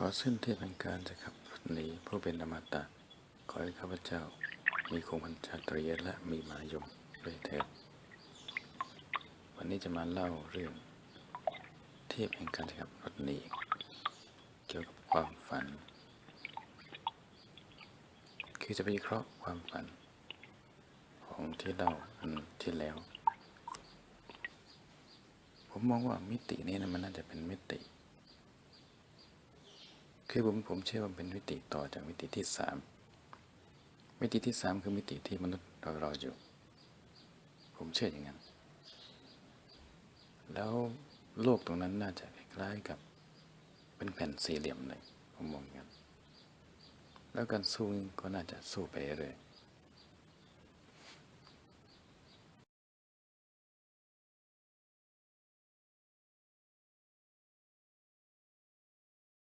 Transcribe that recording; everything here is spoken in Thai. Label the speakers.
Speaker 1: ขอสิ้นเทพแห่งการจะขับหนีผู้เป็นอมตะ ขอให้ข้าพเจ้ามีคงพันชาตรีและมีมายมด้วยเถิดวันนี้จะมาเล่าเรื่อง เทพแห่งการจะขับรถหนีเกี่ยวกับความฝัน คือจะไปวิเคราะห์ความฝัน ของที่เล่าอันที่แล้ว ผมมองว่ามิตินี้นะมันน่าจะเป็นมิติ คือผมผมเชื่อว่าเป็นมิติต่อจากมิติที่สามมิติที่สามคือมิติที่มนุษย์เรารออยู่ ผมเชื่ออย่างนั้น แล้วโลกตรงนั้นน่าจะคล้ายๆกับเป็นแผ่นสี่เหลี่ยมเลยผมมองอย่างนั้นแล้วการสู้ก็น่าจะสู้ไปเรื่อย